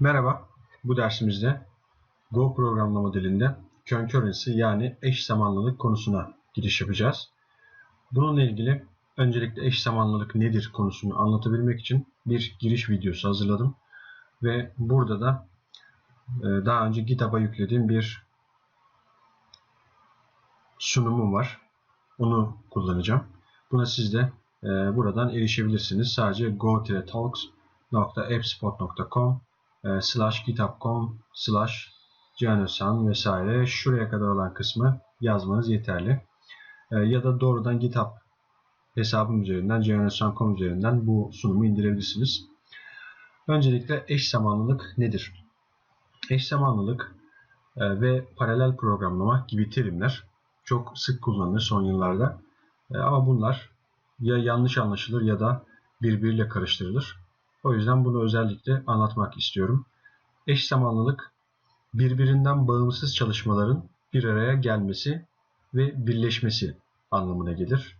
Merhaba, bu dersimizde Go programlama dilinde concurrency yani eş zamanlılık konusuna giriş yapacağız. Bununla ilgili öncelikle eş zamanlılık nedir konusunu anlatabilmek için bir giriş videosu hazırladım. Ve burada da e, daha önce GitHub'a yüklediğim bir sunumum var. Onu kullanacağım. Buna siz de e, buradan erişebilirsiniz. Sadece go-talks.appspot.com e, slash github.com slash cihanösan vesaire şuraya kadar olan kısmı yazmanız yeterli. E, ya da doğrudan GitHub hesabım üzerinden cihanösan.com üzerinden bu sunumu indirebilirsiniz. Öncelikle eş zamanlılık nedir? Eş zamanlılık e, ve paralel programlama gibi terimler çok sık kullanılır son yıllarda. Ama bunlar ya yanlış anlaşılır ya da birbiriyle karıştırılır. O yüzden bunu özellikle anlatmak istiyorum. Eş zamanlılık birbirinden bağımsız çalışmaların bir araya gelmesi ve birleşmesi anlamına gelir.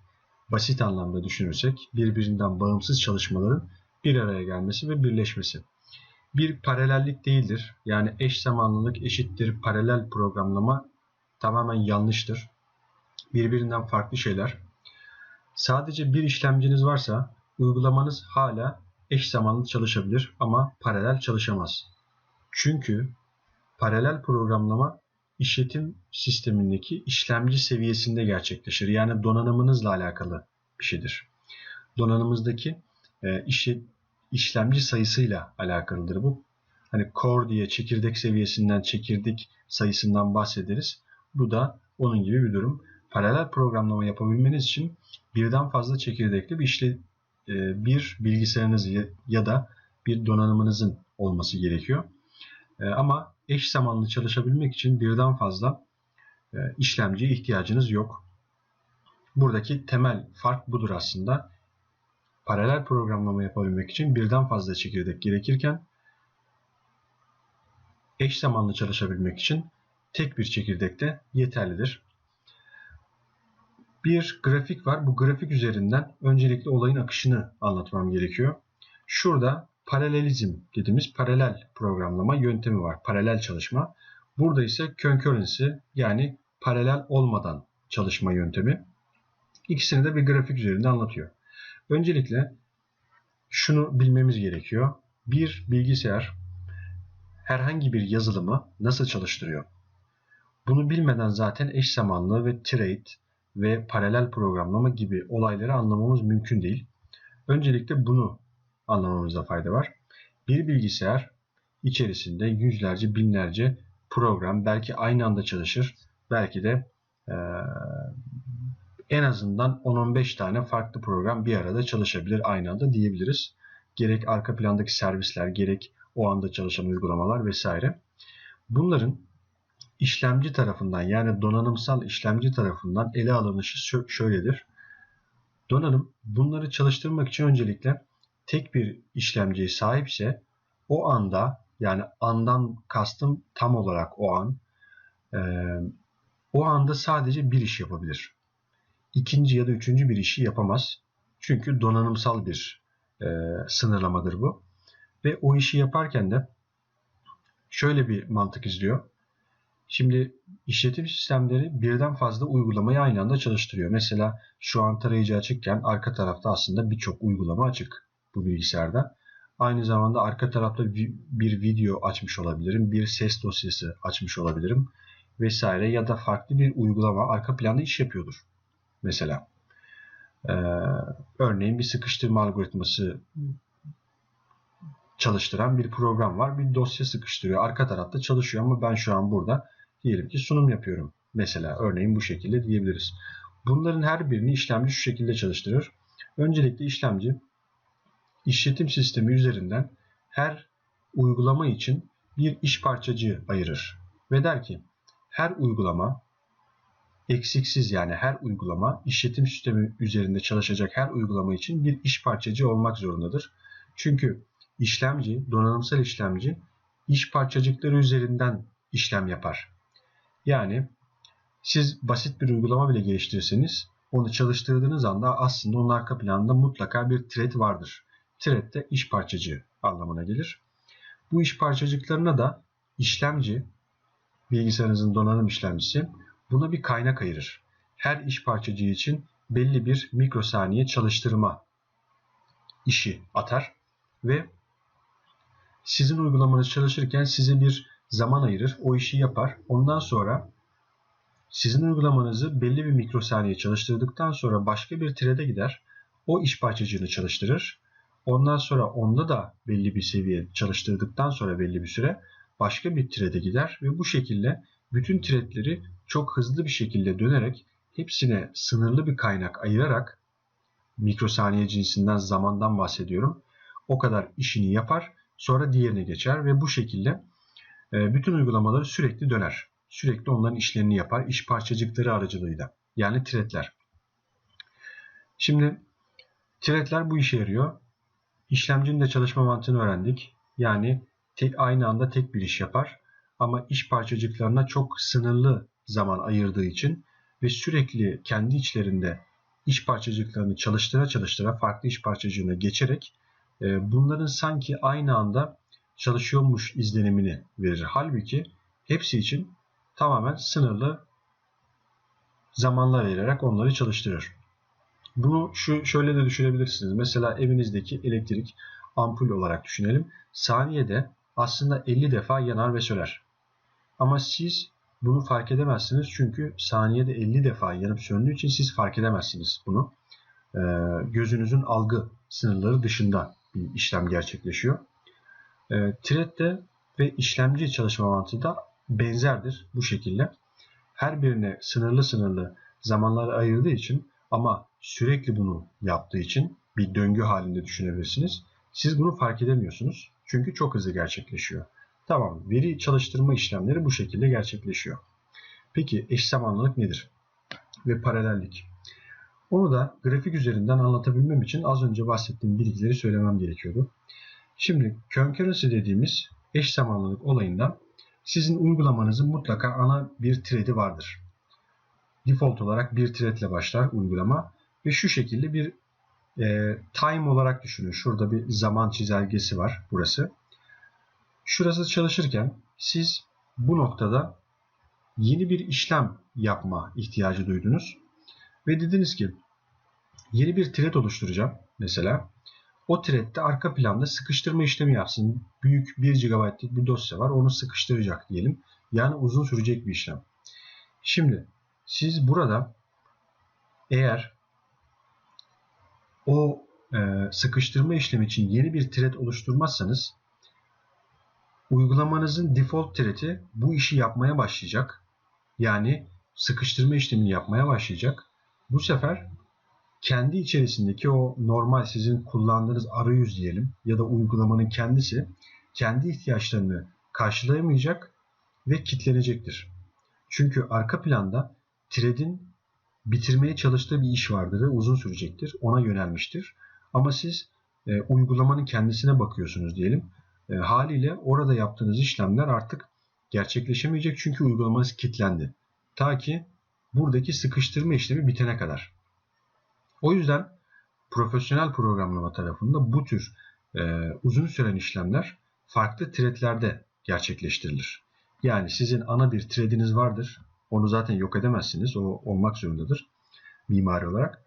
Basit anlamda düşünürsek birbirinden bağımsız çalışmaların bir araya gelmesi ve birleşmesi. Bir paralellik değildir. Yani eş zamanlılık eşittir paralel programlama tamamen yanlıştır. Birbirinden farklı şeyler. Sadece bir işlemciniz varsa uygulamanız hala eş zamanlı çalışabilir ama paralel çalışamaz. Çünkü paralel programlama işletim sistemindeki işlemci seviyesinde gerçekleşir. Yani donanımınızla alakalı bir şeydir. Donanımızdaki e, işlet, işlemci sayısıyla alakalıdır bu. Hani core diye çekirdek seviyesinden çekirdek sayısından bahsederiz. Bu da onun gibi bir durum. Paralel programlama yapabilmeniz için birden fazla çekirdekli bir işle, bir bilgisayarınız ya da bir donanımınızın olması gerekiyor. E, ama eş zamanlı çalışabilmek için birden fazla e, işlemciye ihtiyacınız yok. Buradaki temel fark budur aslında. Paralel programlama yapabilmek için birden fazla çekirdek gerekirken eş zamanlı çalışabilmek için tek bir çekirdek de yeterlidir bir grafik var. Bu grafik üzerinden öncelikle olayın akışını anlatmam gerekiyor. Şurada paralelizm dediğimiz paralel programlama yöntemi var. Paralel çalışma. Burada ise concurrency yani paralel olmadan çalışma yöntemi. İkisini de bir grafik üzerinde anlatıyor. Öncelikle şunu bilmemiz gerekiyor. Bir bilgisayar herhangi bir yazılımı nasıl çalıştırıyor? Bunu bilmeden zaten eş zamanlı ve trade ve paralel programlama gibi olayları anlamamız mümkün değil. Öncelikle bunu anlamamızda fayda var. Bir bilgisayar içerisinde yüzlerce, binlerce program belki aynı anda çalışır. Belki de e, en azından 10-15 tane farklı program bir arada çalışabilir aynı anda diyebiliriz. Gerek arka plandaki servisler, gerek o anda çalışan uygulamalar vesaire. Bunların işlemci tarafından yani donanımsal işlemci tarafından ele alınışı şöyledir. Donanım bunları çalıştırmak için öncelikle tek bir işlemciye sahipse o anda yani andan kastım tam olarak o an e, o anda sadece bir iş yapabilir. İkinci ya da üçüncü bir işi yapamaz. Çünkü donanımsal bir e, sınırlamadır bu. Ve o işi yaparken de şöyle bir mantık izliyor. Şimdi işletim sistemleri birden fazla uygulamayı aynı anda çalıştırıyor. Mesela şu an tarayıcı açıkken arka tarafta aslında birçok uygulama açık bu bilgisayarda. Aynı zamanda arka tarafta bir video açmış olabilirim, bir ses dosyası açmış olabilirim vesaire ya da farklı bir uygulama arka planda iş yapıyordur. Mesela ee, örneğin bir sıkıştırma algoritması çalıştıran bir program var. Bir dosya sıkıştırıyor. Arka tarafta çalışıyor ama ben şu an burada diyelim ki sunum yapıyorum. Mesela örneğin bu şekilde diyebiliriz. Bunların her birini işlemci şu şekilde çalıştırır. Öncelikle işlemci işletim sistemi üzerinden her uygulama için bir iş parçacığı ayırır. Ve der ki her uygulama eksiksiz yani her uygulama işletim sistemi üzerinde çalışacak her uygulama için bir iş parçacığı olmak zorundadır. Çünkü işlemci, donanımsal işlemci iş parçacıkları üzerinden işlem yapar. Yani siz basit bir uygulama bile geliştirirseniz onu çalıştırdığınız anda aslında onun arka planında mutlaka bir thread vardır. Thread de iş parçacığı anlamına gelir. Bu iş parçacıklarına da işlemci, bilgisayarınızın donanım işlemcisi buna bir kaynak ayırır. Her iş parçacığı için belli bir mikrosaniye çalıştırma işi atar ve sizin uygulamanız çalışırken size bir zaman ayırır, o işi yapar. Ondan sonra sizin uygulamanızı belli bir mikrosaniye çalıştırdıktan sonra başka bir thread'e gider. O iş parçacığını çalıştırır. Ondan sonra onda da belli bir seviye çalıştırdıktan sonra belli bir süre başka bir thread'e gider ve bu şekilde bütün thread'leri çok hızlı bir şekilde dönerek hepsine sınırlı bir kaynak ayırarak mikrosaniye cinsinden zamandan bahsediyorum. O kadar işini yapar sonra diğerine geçer ve bu şekilde e, bütün uygulamaları sürekli döner. Sürekli onların işlerini yapar iş parçacıkları aracılığıyla yani threadler. Şimdi threadler bu işe yarıyor. İşlemcinin de çalışma mantığını öğrendik. Yani tek, aynı anda tek bir iş yapar ama iş parçacıklarına çok sınırlı zaman ayırdığı için ve sürekli kendi içlerinde iş parçacıklarını çalıştıra çalıştıra farklı iş parçacığına geçerek e, bunların sanki aynı anda çalışıyormuş izlenimini verir. Halbuki hepsi için tamamen sınırlı zamanlar ayırarak onları çalıştırır. Bunu şu şöyle de düşünebilirsiniz. Mesela evinizdeki elektrik ampul olarak düşünelim. Saniyede aslında 50 defa yanar ve söner. Ama siz bunu fark edemezsiniz çünkü saniyede 50 defa yanıp söndüğü için siz fark edemezsiniz bunu. Ee, gözünüzün algı sınırları dışında bir işlem gerçekleşiyor. Ee, Thread'de ve işlemci çalışma mantığı da benzerdir bu şekilde. Her birine sınırlı sınırlı zamanlar ayırdığı için ama sürekli bunu yaptığı için bir döngü halinde düşünebilirsiniz. Siz bunu fark edemiyorsunuz. Çünkü çok hızlı gerçekleşiyor. Tamam, veri çalıştırma işlemleri bu şekilde gerçekleşiyor. Peki eş zamanlılık nedir? Ve paralellik. Onu da grafik üzerinden anlatabilmem için az önce bahsettiğim bilgileri söylemem gerekiyordu. Şimdi concurrency dediğimiz eş zamanlılık olayında sizin uygulamanızın mutlaka ana bir thread'i vardır. Default olarak bir thread ile başlar uygulama ve şu şekilde bir e, time olarak düşünün. Şurada bir zaman çizelgesi var burası. Şurası çalışırken siz bu noktada yeni bir işlem yapma ihtiyacı duydunuz. Ve dediniz ki yeni bir thread oluşturacağım mesela. O thread'de arka planda sıkıştırma işlemi yapsın. Büyük 1 GB'lik bir dosya var. Onu sıkıştıracak diyelim. Yani uzun sürecek bir işlem. Şimdi siz burada eğer o e, sıkıştırma işlemi için yeni bir thread oluşturmazsanız uygulamanızın default thread'i bu işi yapmaya başlayacak. Yani sıkıştırma işlemini yapmaya başlayacak. Bu sefer kendi içerisindeki o normal sizin kullandığınız arayüz diyelim ya da uygulamanın kendisi kendi ihtiyaçlarını karşılayamayacak ve kitlenecektir. Çünkü arka planda thread'in bitirmeye çalıştığı bir iş vardır ve uzun sürecektir. Ona yönelmiştir. Ama siz e, uygulamanın kendisine bakıyorsunuz diyelim. E, haliyle orada yaptığınız işlemler artık gerçekleşemeyecek çünkü uygulamanız kilitlendi. Ta ki buradaki sıkıştırma işlemi bitene kadar. O yüzden profesyonel programlama tarafında bu tür e, uzun süren işlemler farklı threadlerde gerçekleştirilir. Yani sizin ana bir threadiniz vardır. Onu zaten yok edemezsiniz. O olmak zorundadır mimari olarak.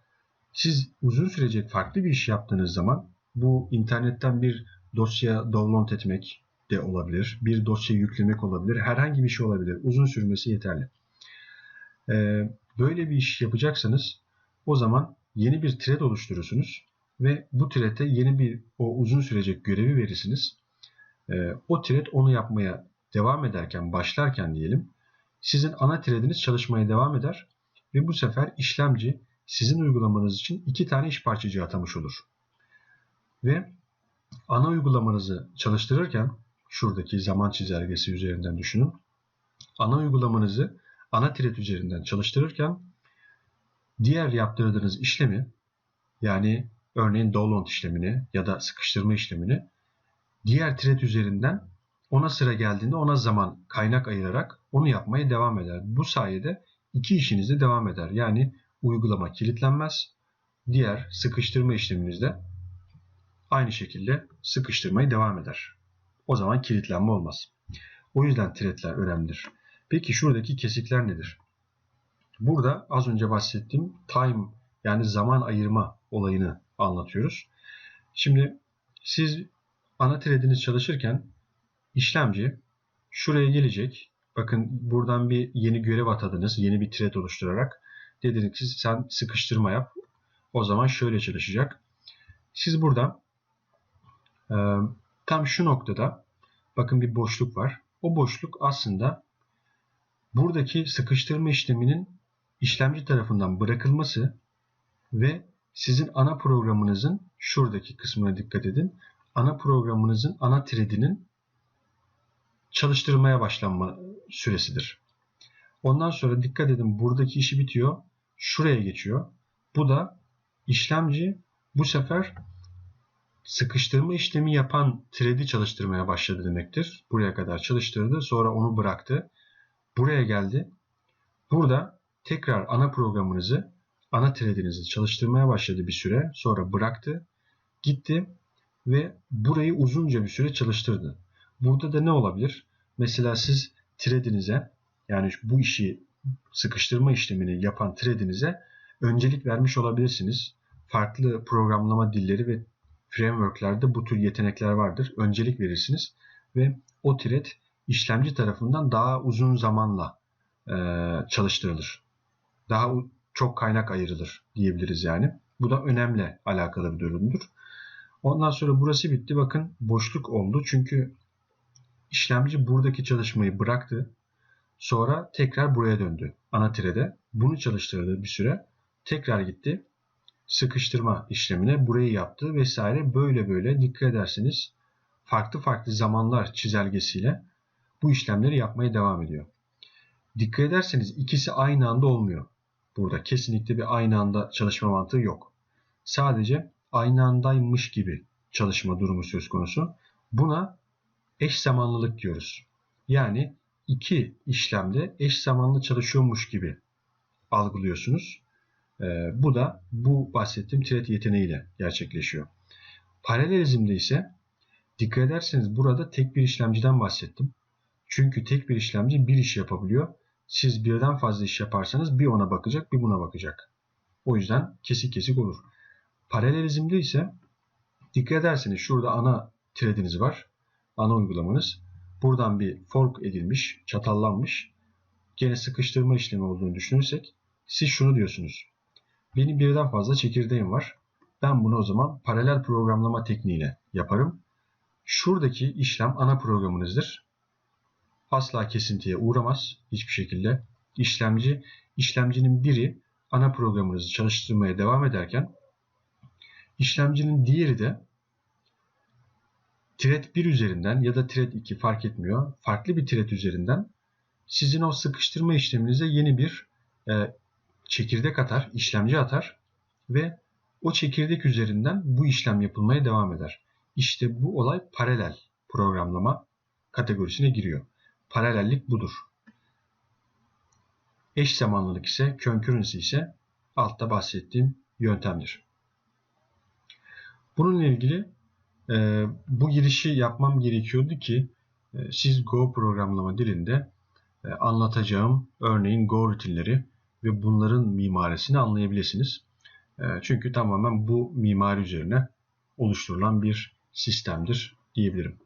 Siz uzun sürecek farklı bir iş yaptığınız zaman bu internetten bir dosya download etmek de olabilir. Bir dosya yüklemek olabilir. Herhangi bir şey olabilir. Uzun sürmesi yeterli. Ee, böyle bir iş yapacaksanız o zaman yeni bir thread oluşturursunuz ve bu thread'e yeni bir o uzun sürecek görevi verirsiniz. Ee, o thread onu yapmaya devam ederken, başlarken diyelim sizin ana threadiniz çalışmaya devam eder ve bu sefer işlemci sizin uygulamanız için iki tane iş parçacığı atamış olur. Ve ana uygulamanızı çalıştırırken şuradaki zaman çizelgesi üzerinden düşünün. Ana uygulamanızı ana thread üzerinden çalıştırırken diğer yaptırdığınız işlemi yani örneğin download işlemini ya da sıkıştırma işlemini diğer thread üzerinden ona sıra geldiğinde ona zaman kaynak ayırarak onu yapmaya devam eder. Bu sayede iki işiniz de devam eder. Yani uygulama kilitlenmez. Diğer sıkıştırma işleminizde aynı şekilde sıkıştırmayı devam eder. O zaman kilitlenme olmaz. O yüzden threadler önemlidir. Peki şuradaki kesikler nedir? Burada az önce bahsettiğim time yani zaman ayırma olayını anlatıyoruz. Şimdi siz ana threadiniz çalışırken işlemci şuraya gelecek. Bakın buradan bir yeni görev atadınız. Yeni bir thread oluşturarak. Dediniz ki sen sıkıştırma yap. O zaman şöyle çalışacak. Siz burada e, tam şu noktada bakın bir boşluk var. O boşluk aslında buradaki sıkıştırma işleminin işlemci tarafından bırakılması ve sizin ana programınızın şuradaki kısmına dikkat edin. Ana programınızın ana threadinin çalıştırmaya başlanma süresidir. Ondan sonra dikkat edin buradaki işi bitiyor. Şuraya geçiyor. Bu da işlemci bu sefer sıkıştırma işlemi yapan thread'i çalıştırmaya başladı demektir. Buraya kadar çalıştırdı. Sonra onu bıraktı. Buraya geldi. Burada tekrar ana programınızı, ana thread'inizi çalıştırmaya başladı bir süre. Sonra bıraktı. Gitti ve burayı uzunca bir süre çalıştırdı. Burada da ne olabilir? Mesela siz thread'inize yani bu işi sıkıştırma işlemini yapan thread'inize öncelik vermiş olabilirsiniz. Farklı programlama dilleri ve frameworklerde bu tür yetenekler vardır. Öncelik verirsiniz ve o thread işlemci tarafından daha uzun zamanla e, çalıştırılır. Daha çok kaynak ayrılır diyebiliriz yani. Bu da önemli alakalı bir durumdur. Ondan sonra burası bitti. Bakın boşluk oldu. Çünkü işlemci buradaki çalışmayı bıraktı. Sonra tekrar buraya döndü. Ana tirede. Bunu çalıştırdı bir süre. Tekrar gitti. Sıkıştırma işlemine burayı yaptı vesaire. Böyle böyle dikkat ederseniz farklı farklı zamanlar çizelgesiyle bu işlemleri yapmaya devam ediyor. Dikkat ederseniz ikisi aynı anda olmuyor. Burada kesinlikle bir aynı anda çalışma mantığı yok. Sadece aynı andaymış gibi çalışma durumu söz konusu. Buna eş zamanlılık diyoruz. Yani iki işlemde eş zamanlı çalışıyormuş gibi algılıyorsunuz. Ee, bu da bu bahsettiğim thread yeteneğiyle gerçekleşiyor. Paralelizmde ise dikkat ederseniz burada tek bir işlemciden bahsettim. Çünkü tek bir işlemci bir iş yapabiliyor. Siz birden fazla iş yaparsanız bir ona bakacak bir buna bakacak. O yüzden kesik kesik olur. Paralelizmde ise dikkat ederseniz şurada ana threadiniz var. Ana uygulamanız. Buradan bir fork edilmiş, çatallanmış. Gene sıkıştırma işlemi olduğunu düşünürsek siz şunu diyorsunuz. Benim birden fazla çekirdeğim var. Ben bunu o zaman paralel programlama tekniğiyle yaparım. Şuradaki işlem ana programınızdır. Asla kesintiye uğramaz hiçbir şekilde. İşlemci, işlemcinin biri ana programınızı çalıştırmaya devam ederken işlemcinin diğeri de thread 1 üzerinden ya da thread 2 fark etmiyor. Farklı bir thread üzerinden sizin o sıkıştırma işleminize yeni bir e, çekirdek atar, işlemci atar ve o çekirdek üzerinden bu işlem yapılmaya devam eder. İşte bu olay paralel programlama kategorisine giriyor. Paralellik budur. Eş zamanlılık ise, concurrency ise altta bahsettiğim yöntemdir. Bununla ilgili e, bu girişi yapmam gerekiyordu ki e, siz Go programlama dilinde e, anlatacağım örneğin Go rutinleri ve bunların mimarisini anlayabilirsiniz. E, çünkü tamamen bu mimari üzerine oluşturulan bir sistemdir diyebilirim.